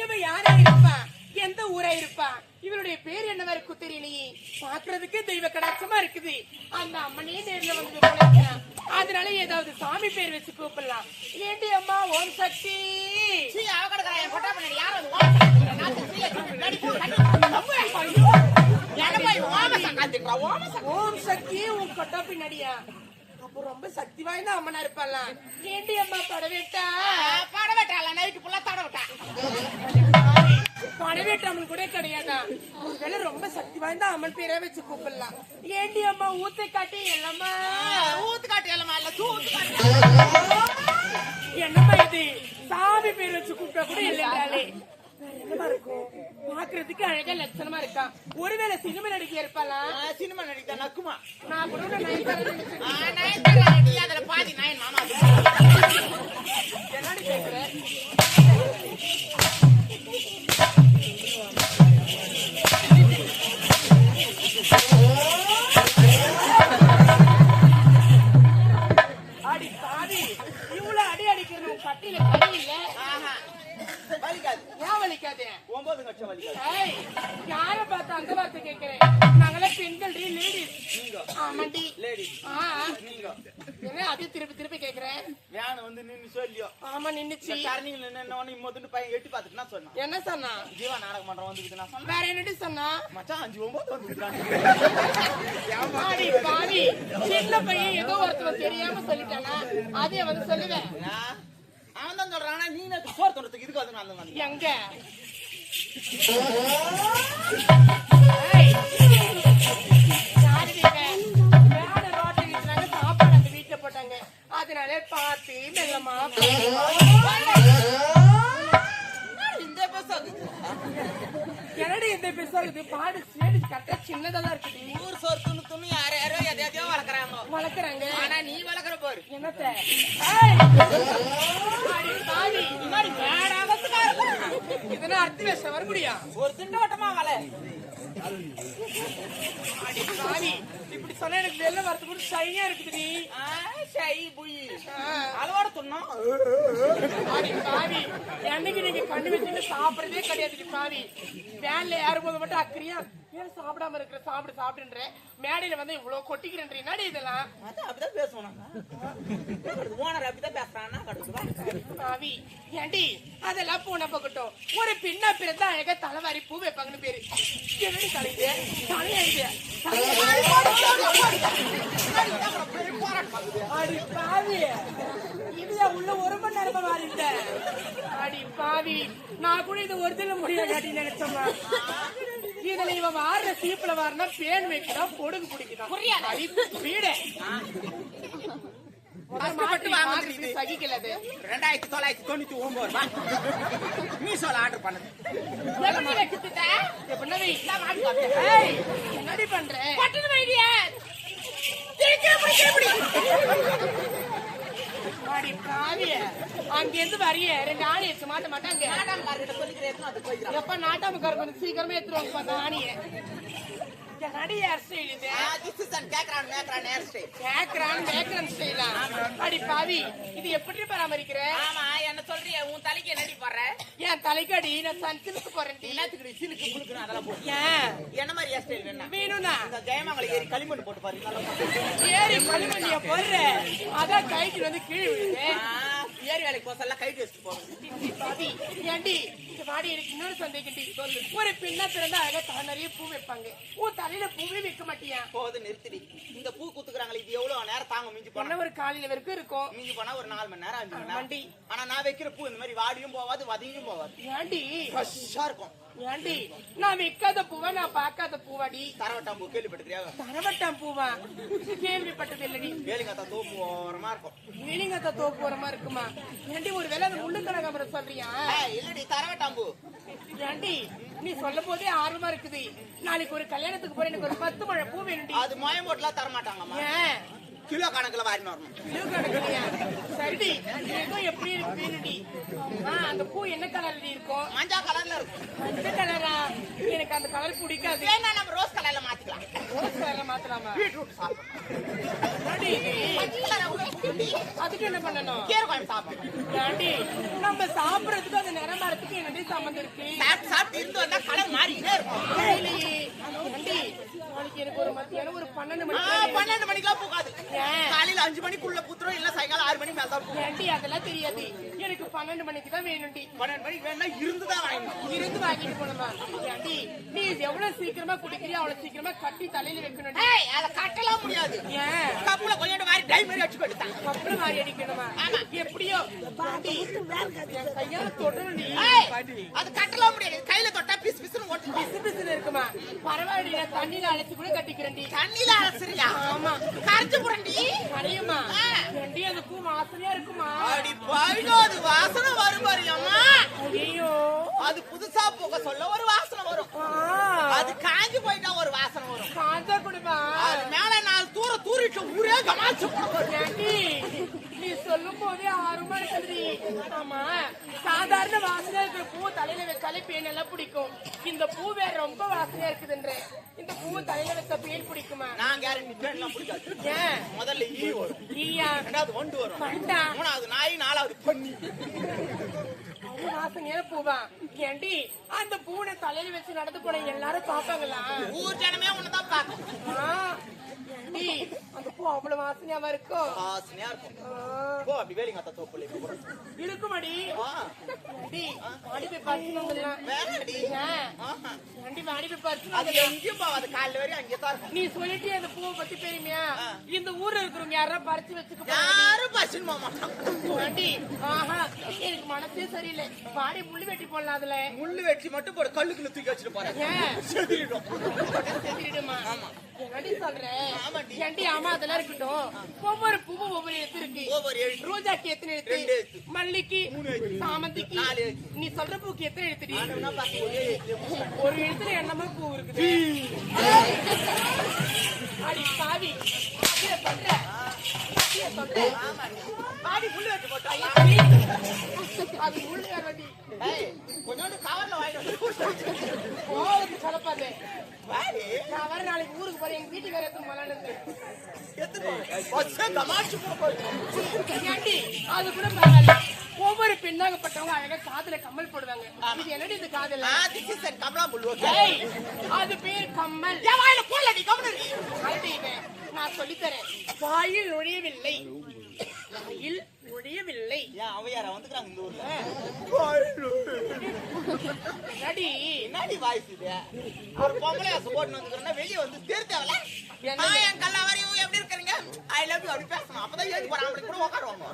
இவன் யாரா இருப்பான் எந்த ஊரா இருப்பான் இவருடைய பேர் என்னவா இருக்கும் தெரியலையே பாக்குறதுக்கு தெய்வ கடாட்சமா இருக்குது. அந்த அம்மனே நேர்ல வந்து அதனால ஏதாவது சாமி பேர் வச்சு கூப்பிடலாம். ஏண்டி அம்மா ஓம் சக்தி. சீ, யாரும் ஓம சக்தி உன் கொட்டா பின்னாடியா? அப்ப ரொம்ப சக்தி வாய்ந்த அம்மனா இருப்பாலாம் ஏண்டி அம்மா படவேட்டா? ஆ, பாட விட்டாளா, நைட்டு ஃபுல்லா தட விட்டா. படவேட்ட அம்மன் கூட கிடையாதா? ஒருவேளை ரொம்ப சக்தி வாய்ந்த அம்மன் பேரே வச்சு கூப்பிடலாம். ஏண்டி அம்மா ஊத்தை காட்டி எல்லாமா? ஆ, ஊத்து காட்டு எல்லாமா, இல்ல, தூத்து காட்டு. என்னம்மா இது? சாமி பேர் வச்சு கூப்பிட்டா கூட இல்லைங்களே என்னமா இருக்கும் பாக்குறதுக்கு அழகா லட்சணமா இருக்கான் ஒருவேளை சினிமா நடிகை இருப்பாலாம் ஆ, சினிமா நடிகை நக்குமா. நான் கூட நயன்தாரா நினைச்சேன். ஆ, நயன்தாரா அதுல பாதி நயன் மாமா அந்த வார்த்தை கேட்கிறேன் நாங்களாம் பெண்கள் டி லேடிஸ் நீங்க, ஆமாண்டி ladies. ஆ நீங்க. என்ன அதே திருப்பி திருப்பி கேக்குறேன் வேன் வந்து நின்னு சொல்லியோ. ஆமா நின்னுச்சு இந்த நின்னு நின்னவொடனே இம்மோதுன்னு பையன் எட்டி பார்த்துட்டு நான் சொன்னான். என்ன சொன்னா ஜீவா நாடக மன்றம் வந்துருக்குது. நான் சொன்னேன், வேற என்னடி சொன்னா மச்சான், அஞ்சு ஒன்பது வந்துருக்குறான். ஆடி பாவி சின்ன பையன் ஏதோ ஒருத்தவன் தெரியாம சொல்லிட்டானா அதே வந்து சொல்லுவேன் ஆ, அவன் தான் சொல்றான் ஆனா நீ எனக்கு சோறு தொடுறதுக்கு இதுக்கு வந்து நான் வந்து எங்க ஒரு திண்டவட்டமா வள அடி பாவி இப்படி சொன்ன எனக்கு வெளில வரது கூட ஷைனியா இருக்குதுடி ஷை புய் ஆ. அளவோட துண்ணோம் அடி பாவி என்னைக்கு நீங்க கண்ணு வச்சுட்டு சாப்பிடுறதே கிடையாது பாவி வேன்ல ஏறும்போது மட்டும் அக்கறியா ஏன் சாப்பிடாம இருக்கிற சாப்பிடு சாப்பிடுன்ற? மேடையில வந்து இவ்வளவு கொட்டிக்கிறேன் என்னடி இதெல்லாம்? அதான் அப்படிதான் பேசுவோம் ஓனர் அப்படிதான் பேசுறான்னா பாவி ஏண்டி? அதெல்லாம் போன பக்கட்டும். ஒரு பின்ன பிறந்தா அழகா தலைவாரி பூ வைப்பாங்கன்னு பேரு. என்னடி தலைஇது தலையாஇது அடி பாவி. இதுதான் உள்ள ஒரு மணி நேரமா மாறிட்ட அடி பாவி. நான் கூட இது ஒரிஜினல் முடியாது காட்டி நினைச்சோம்மா. இதுல இவன் வாடுற சீப்புல வாரினா பேன் வைக்கிறான் பொடுகு பிடிக்கிறான் வீடு. கஷ்டப்பட்டு வாங்குறது இது. சகிக்கல அது ரெண்டாயிரத்தி தொள்ளாயிரத்தி தொண்ணூத்தி ஒன்பது ரூபாய் மீஷோல ஆர்டர் பண்ணது என்னடி பண்ற? அடி பாவிய. அங்கிருந்து வரிய. ரெண்டு ஆணி வச்சு மாட்ட மாட்டாங்க. நாடாமக்காரர்கிட்ட சொல்லிக்கிறேன் எப்ப நாட்டாமக்காரங்க சீக்கிரமே எடுத்துருவாங்க பார்த்தா நடி ஹேர் ஸ்டைல் இது? டிசிஷன் கேக்குறான் மேக்குறான் ஹேர் ஸ்டைல் கேக்குறான் கேக்குறான் ஸ்டைலா அடி பாவி இது எப்படி பராமரிக்கிற? ஆமா என்ன சொல்றிய? உன் தலைக்கு என்னடி போடுற? என் தலைக்கடி நான் சன்சிலுக்கு போறேன் எல்லாத்துக்கு சிலுக்கு அதெல்லாம் ஏன் என்ன மாதிரி ஹேர் ஸ்டைல் வேணும்? வேணும்னா? இந்த ஜெயமங்கலம் ஏறி களிமண் போட்டு பாரு. ஏறி களிமண்ணிய போடுற. அதான் கைக்கு வந்து கீழே விழுது. ஏரி வேலைக்கு போக எல்லாம் கைட்டு வச்சுட்டு போகணும் பாதி ஏண்டி இந்த வாடி எனக்கு இன்னொரு சொல்லு ஒரு பெண்ணா பிறந்தா அழகா தலை நிறைய பூ வைப்பாங்க. உன் தலையில பூவே வைக்க மாட்டியா? போகுது நிறுத்திடி. இந்த பூ குத்துக்குறாங்களே இது எவ்வளவு நேரம் தாங்க மிஞ்சி போனா. ஒரு காலையில வரைக்கும் இருக்கும். மிஞ்சி போனா ஒரு நாலு மணி நேரம் அஞ்சு மணி நேரம். ஆனா நான் வைக்கிற பூ இந்த மாதிரி வாடியும் போவாது வதங்கியும் போவாது. ஏண்டி? ஃப்ரெஷ்ஷா இருக்கும். ஏண்டி? நான் வைக்காத பூவா நான் பார்க்காத பூவாடி. தரவட்டாம் பூ கேள்விப்பட்டிருக்கியா? தரவட்டாம் பூவா? கேள்விப்பட்டது இல்லடி. வேலிங்கத்தா தோப்பு ஓரமா இருக்கும். வெளிங்கத்த தோப்பு ஓரமா இருக்குமா? ஏண்டி ஒரு வேளை அந்த முள்ளு கனகாமரம் சொல்றியா? இல்லடி தரவட்டாம் பூ ஏண்டி நீ சொல்ல போதே ஆர்வமா இருக்குது. நாளைக்கு ஒரு கல்யாணத்துக்கு போற எனக்கு ஒரு பத்து மழை பூ வேணும்டி. அது மயம் போட்டுலாம் தர மாட்டாங்கம்மா ஏன்? கிலோ கணக்குல வாரின்னு வரணும். கிலோ கணக்குலயா? சரிடி. ஏதோ எப்படி இருக்கு வேணுடி ஆ, அந்த பூ என்ன கலர்ல இருக்கும் மஞ்சா கலர்ல இருக்கும். மஞ்சள் கலரா எனக்கு அந்த கலர் பிடிக்காது. வேணா நம்ம ரோஸ் கலர்ல மாத்திக்கலாம். ரோஸ் கலர்ல மாத்தலாமா? பீட்ரூட் சாப்பிடணும். அதுக்கு என்ன பண்ணணும்? கீரை குழம்பு சாப்பிடணும் நம்ம சாப்பிடறதுக்கு அது நிறம் வரதுக்கு என்னடி சம்மந்தம் இருக்கு? சாப்பிட்டு இருந்து வந்தா கலர் மாறிக்கிட்டே இருக்கும். எனக்கு ஒரு மத்தியானம் ஒரு பன்னெண்டு மணிக்கு பன்னெண்டு மணிக்கெல்லாம் போகாது? காலையில அஞ்சு மணிக்குள்ள புத்துரும் இல்ல சாயங்காலம் ஆறு மணிக்கு மேல தான் ஏண்டி அதெல்லாம் தெரியாது. எனக்கு பன்னெண்டு மணிக்கு தான் வேணும்டி பன்னெண்டு மணிக்கு வேணா இருந்துதான் வாங்கணும் இருந்து வாங்கிட்டு போனமா ஏண்டி நீ எவ்வளவு சீக்கிரமா குடிக்கிறியோ அவ்வளவு சீக்கிரமா கட்டி தலையில வைக்கணும் அத கட்டலாம் முடியாது. ஏன்? கப்புல கொஞ்சோண்டு வாரி டை மாதிரி வச்சு கொடுத்தான் கப்பல் மாறி அடிக்கணுமா? எப்படியோ? கையால தொடரும் நீ பாட்டி. அது கட்டலாம் முடியாது. கையில தொட்டா பிசு பிசுன்னு ஓட்டு பிசு பிசுன்னு இருக்குமா? பரவாயில்ல தண்ணியில அழைச்சு கூட கட்டிக்கிறேன்டி. தண்ணியில அலசுறியா? ஆமா. கரைச்சு புரண்டி வாசனை வரும் பாரு அம்மா. ஐயோ அது புதுசா போக சொல்ல ஒரு வாசனை வரும். அது காஞ்சு போயிட்டா ஒரு வாசனை வரும். காஞ்சா கொடுப்பா அது மேல நாலு தூர தூரிட்டு ஊரே கமாச்சு போடும் ஏண்டி நீ சொல்லும் போதே ஆர்வமா இருக்குது ஆமா. சாதாரண வாசனையா இருக்கிற பூ தலையில வச்சாலே பேன் எல்லாம் பிடிக்கும். இந்த பூ வேற ரொம்ப வாசனையா இருக்குதுன்ற. இந்த பூ தலையில வச்ச பேன் பிடிக்குமா? நான் கேரண்டி பேன்லாம் பிடிக்காது. ஏன்? முதல்ல ஈ வரும். ஈயா? ரெண்டாவது வண்டு வரும். பண்டா மூணாவது நாய் நாலாவது பண்ணி வாசனையான பூவா? ஏண்டி அந்த பூனை தலையில வச்சு நடந்து போன எல்லாரும் பாப்பாங்களா ஊர் ஜனமே உன்னதான் ஏண்டி அந்த பூ அவ்வளவு வாசனையாவா இருக்கும் வாசனையா இருக்கும். போ அப்படி வேலிங்க அத்தா தோப்புல இருக்குமாடி நீ சொல்லிட்டு அந்த பூவை பத்தி பெருமையா இந்த ஊர்ல இருக்கிறவங்க யாரா பறிச்சு வச்சுக்க யாரும் மாட்டாங்க. ஆண்டி ஆஹா. எனக்கு மனசே சரியில்லை. வாடி முள்ளு வெட்டி போடலாம் அதுல. முள்ளு வெட்டி மட்டும் போடு. கல்லுக்குள்ள தூக்கி வச்சுட்டு போறேன். ஏன்? செதிரிடும். செஞ்சிடுமா என்னடி சொல்ற. ஆமாண்டி. ஏண்டி ஆமா அதெல்லாம் இருக்கட்டும். ஒவ்வொரு பூவும் ஒவ்வொரு எழுத்து இருக்கு. ரோஜாக்கு எத்தனை எழுத்து. மல்லிக்கு. சாமந்திக்கு. நீ சொல்ற பூக்கு எத்தனை எழுத்துடி? ஒரே எழுத்து. ஒரு எழுத்துல என்னமா பூ இருக்குது? அடி பாவி. சொல்ற. பாடி முள்ளு போட்டா அது வேறடி கொஞ்சோண்டு கவர்ல வாங்கிட்டு கலப்பாது நான் வர நாளைக்கு ஊருக்கு போறேன். எங்க வீட்டுக்கு வேற எத்தனை மலான்னு எத்துக்கோ பஸ்ஸே கமாச்சு போகுது ஏண்டி அது கூட ஒவ்வொரு பெண்ணாகப்பட்டவங்க அழகா காதுல கம்மல் போடுவாங்க. இது என்னடி இது காதுல? திஸ் இஸ் கமலா ஏய் அது பேர் கம்மல். வாயில. அடி இவன். நான் சொல்லித்தரேன். வாயில் நுழையவில்லை. வாயில் நுழையவில்லை. ஏன் அவையாரா வந்துக்கிறாங்க இந்த ஊர்ல? அடி என்னடி வாய்ஸ் இது? ஒரு பொம்பளை போட்டு வந்துக்கிறேன்னா வெளியே வந்து என்ன? நான் என் கல்ல வரையும் எப்படி இருக்கிறீங்க? ஐ லவ் யூ அப்படி பேசணும் அப்பதான் ஏறி கூட உட்காருவாங்க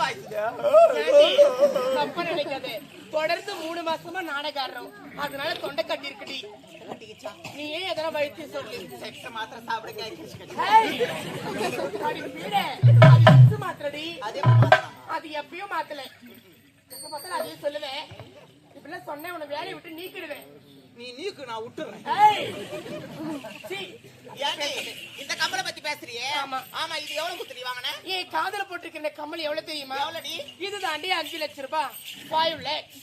வாய்ஸ் தப்பா நினைக்காத. தொடர்ந்து மூணு மாசமா நாடகம் ஆடுறோம் அதனால தொண்டை கட்டி இருக்குடி நீ ஏன் எதனா வைத்தியம் சொல்லு. செக்ஸ மாத்திரம் சாப்பிட கேட்க ஏய், அடி வீட, அது வித்து மாத்திரடி அதே எப்பயும் மாத்தல. எப்ப பார்த்தாலும் அதே சொல்லுவேன் இப்படிலாம் சொன்னேன் உன்னை வேலையை விட்டு நீக்கிடுவேன். நீ நீக்கு நான் விட்டுறேன். பேசுறியே? ஆமா. ஆமா இது எவ்வளவு குத்துடி வாங்கின? ஏன் காதல போட்டிருக்கிற கம்மல் எவ்வளவு தெரியுமா? எவ்வளவுடி இது தாண்டி அஞ்சு லட்சம் ரூபாய் five lakhs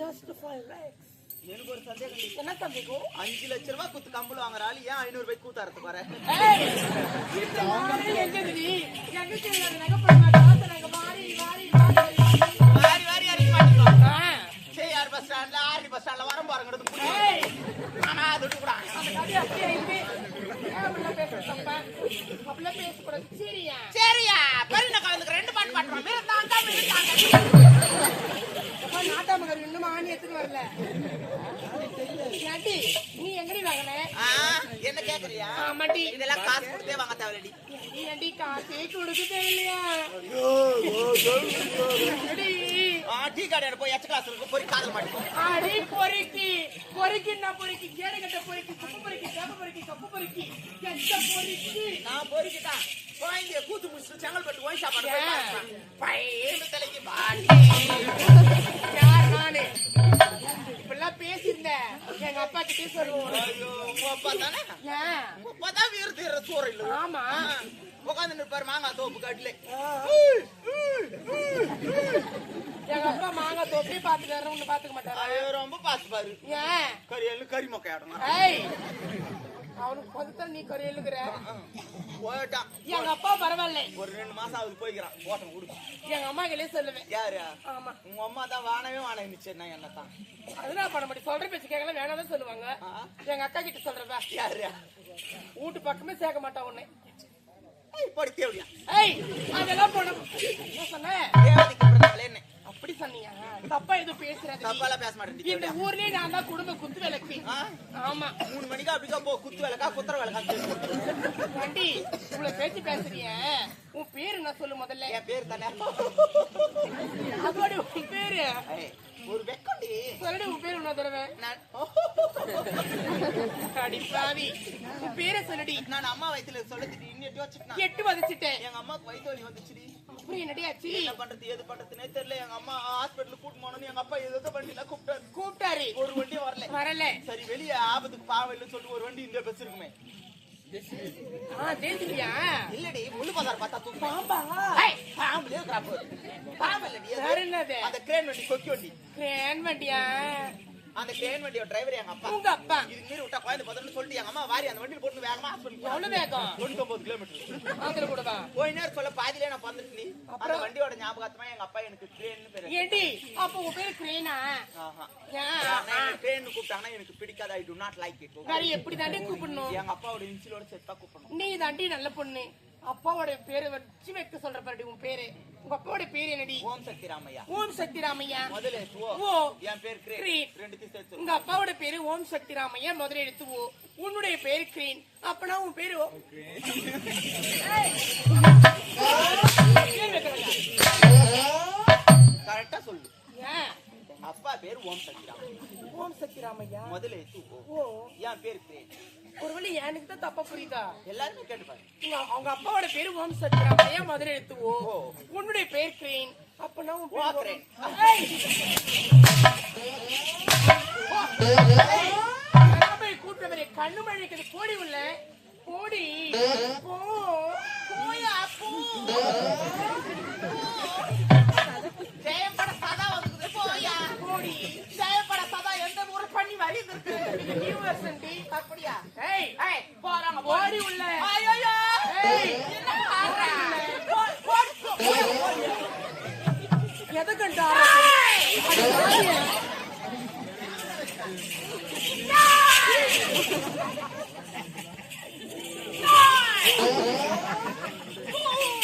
just five lakhs எனக்கு ஒரு சந்தேகம் என்ன சந்தேகம் அஞ்சு லட்ச ரூபாய் குத்து கம்பளம் வாங்குற ஆளு ஏன் ஐநூறு ரூபாய் கூத்தாரத்துக்கு வர? ஏய், இந்த நாடே எங்க நகை பஸ் ஸ்டாண்ட்ல ஆர்டி பஸ் ஸ்டாண்ட்ல வரம் பாருங்கிறது ஏய், ஆனா அது விட்டு கூட. சரியா? சரியா பெருந்த கலந்துக்கு ரெண்டு பாட்டு பாட்டுறோம் மிருந்தாங்க மிருந்தாங்க அப்பா, நாட்டாமகர் இன்னும் ஆணி எடுத்துட்டு வரல. ஏண்டி, நீ எங்கடி வாங்கின? என்ன கேக்குறியா ஆமாடி. இதெல்லாம் காசு கொடுத்தே வாங்க நீ ஏண்டி காசே கொடுக்க? டீ கடையில போய் எச்ச கிளாஸ் இருக்கு போய் காதல் மாட்டோம் அடி பொறுக்கி. பொறுக்கின்னா பொறுக்கி. கேடுகட்ட பொறுக்கி. குப்பு பொறுக்கி. கேப்ப பொறுக்கி. கப்பு பொறுக்கி. எந்த பொறுக்கி? நான் பொறுக்கிட்டேன் குழந்தைய கூத்து முடிச்சுட்டு செங்கல்பட்டு ஒய் சாப்பாடு. பையனு தலைக்கு பாட்டி யார் நானு? இப்படிலாம் பேசியிருந்தேன். எங்க அப்பா கிட்டே சொல்லுவோம். ஐயோ உங்க அப்பா தானே? ஏன் உங்க அப்பா தான் வீர தீர சோறு இல்ல. ஆமா. உட்கார்ந்து இருப்பாரு மாங்காய் தோப்பு காட்டுல. எங்க அப்பா மாங்காய் தொப்பி பாத்துக்காரு ஒண்ணு பாத்துக்க மாட்டாரா? ரொம்ப பாத்து பாரு. ஏன்? கறி எள்ளு கறி மொக்கை ஆடணும். அவனுக்கு கொஞ்சம் நீ கறி எழுதுகிற போயிட்டான் எங்க அப்பா பரவாயில்ல. ஒரு ரெண்டு மாசம் ஆகுது போய்க்கிறான். ஓட்டம் விடு எங்க அம்மா கிளே சொல்லுவேன். யாரு? ஆமா. உங்க அம்மா தான் வானவே வான நிச்சயம். என்ன தான். அதெல்லாம் பண்ண மாட்டேன் சொல்ற பேச்சு கேட்கல வேணாதான் சொல்லுவாங்க. எங்க அக்கா கிட்ட சொல்றதா? யாரு? வீட்டு பக்கமே சேர்க்க மாட்டா உன்னை. போடி தேவடியா ஏய் அதெல்லாம் போன என்ன சொன்ன? தேவதைக்கு பிறந்தவளே என்ன? அப்படி சொன்னியா? தப்பா எதுவும் பேசுறாது நீ. தப்பாலாம் பேச மாட்டேன் இந்த ஊர்லயே நான் தான் குடும்ப குத்து விளக்கு? ஆமா. மூணு மணிக்கா அப்படிக்கா போ குத்து வேலைக்கா குத்துற வேலைக்கா வண்டி இவ்வளவு பேச்சு பேசுறிய உன் பேரு என்ன சொல்லு முதல்ல? என் பேர் தானே? அதோட உன் பேரு? ஒரு வெக்கண்டி. சொல்லடி உன் பேரு என்ன தடவை. நான் அடிப்பாவி உன் பேரை சொல்லடி. நான் அம்மா வயித்துல சொல்லிட்டு இன்னிட்டு வச்சுட்டேன். எட்டு வதச்சிட்டேன். எங்க அம்மாக்கு வயிற்று வலி வந்துச்சுடி. அப்புறம் என்னடி ஆச்சு? என்ன பண்றது எது பண்றதுனே தெரியல. எங்க அம்மா ஹாஸ்பிட்டலுக்கு கூட்டு போனோம்னு எங்க அப்பா எதோ வண்டியில கூப்பிட்டாரு. கூப்பிட்டாரு. ஒரு வண்டி வரல. வரல. சரி வெளியே ஆபத்துக்கு பாவம் இல்லைன்னு சொல்லிட்டு ஒரு வண்டி இந்த பஸ் இருக்குமே இல்லடி முள்ளு பசார் பார்த்தா தூக்கு. வேற என்னது? அந்த கிரேன் வண்டி கொக்கி வண்டி. கிரேன் வண்டியா? அந்த கிரேன் வண்டியோட டிரைவர் எங்க அப்பா. உங்க அப்பா. இதுக்கு மீறி விட்டா குழந்தை பத்திரம்னு சொல்லிட்டு எங்க அம்மா வாரி அந்த வண்டியில் போட்டு வேகமா ஹாஸ்பிட்டல் எவ்வளவு வேகம்? தொண்ணூத்தொன்பது கிலோமீட்டர். அதுல கூடவா போய் நேரம் சொல்ல பாதியிலே நான் பறந்துட்டு அந்த வண்டியோட ஞாபகத்தமா எங்க அப்பா எனக்கு ட்ரெயின் பேரு ஏண்டி? அப்ப உன் பேரு கிரேனா ட்ரெயின் கூப்பிட்டாங்கன்னா எனக்கு பிடிக்காது. I do not like it வேற எப்படி தாண்டி கூப்பிடணும்? எங்க அப்பாவோட இன்சிலோட செத்தா கூப்பிடணும். நீ தாண்டி நல்ல பொண்ணு. அப்பாவோட பேரு வச்சு வைக்க சொல்ற பாருடி உன் பேரு. உங்க அப்பாவோட பேரு என்னடி? ஓம் சக்தி ராமையா ஓம் சக்தி ராமையா முதல்ல ஓ என் பேர் கிரேன். சேர்த்து உங்க அப்பாவோட பேரு ஓம் சக்தி ராமையா முதல்ல எடுத்து ஓ உன்னுடைய பேரு கிரீன். அப்பனா உன் பேரு? கரெக்டா சொல்லு. ஏன்? அப்பா பேர் ஓம் சக்தி ராமையா ஓம் சக்தி ராமையா முதல்ல எடுத்து ஓ. என் பேர் கிரேன் ஒருவேளை எனக்கு தான் தப்பா புரியுதா? எல்லாருமே கேட்டுப்பாரு அவங்க அப்பாவோட பேரு ஓம் சக்தி ராமையா முதல்ல எடுத்து ஓ. உன்னுடைய பேர் கிரீன் அப்பனா உன். ராமை கூட்டவரே கண்ணு மழைக்குது போடி உள்ள. போடி. போ. போயா போ ஜெயப்பட சதா வந்துக்குது போயா போடி ஜெயப்பட சதா எந்த ஊர் பண்ணி வரி இருக்கு நியூ வெர்சன் டி அப்படியா ஏய் ஏய் போறாங்க போடி உள்ள.